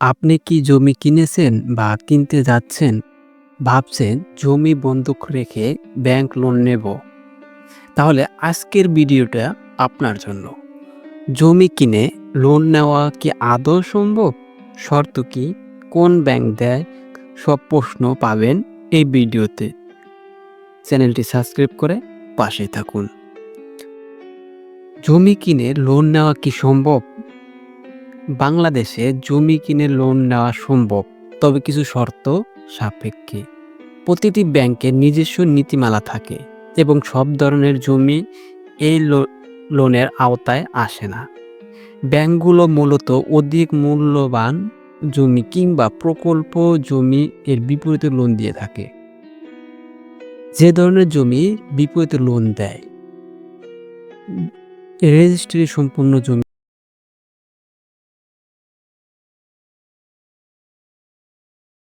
আপনি কি জমি কিনেছেন বা কিনতে যাচ্ছেন? ভাবছেন জমি বন্ধক রেখে ব্যাংক লোন নেব। তাহলে আজকের ভিডিওটা আপনার জন্য। জমি কিনে লোন নেওয়া কি আদৌ সম্ভব? শর্ত কি? কোন ব্যাংক দেয়? সব প্রশ্ন পাবেন এই ভিডিওতে। চ্যানেলটি সাবস্ক্রাইব করে পাশে থাকুন। জমি কিনে লোন নেওয়া কি সম্ভব? বাংলাদেশে জমি কিনে লোন নেওয়া সম্ভব, তবে কিছু শর্ত সাপেক্ষে। প্রতিটি ব্যাংকের নিজস্ব নীতিমালা থাকে এবং সব ধরনের জমি এই লোনের আওতায় আসে না। ব্যাংকগুলো মূলত অধিক মূল্যবান জমি কিংবা প্রকল্প জমি এর বিপরীতে লোন দিয়ে থাকে। যে ধরনের জমি বিপরীতে লোন দেয় রেজিস্ট্রি সম্পূর্ণ জমি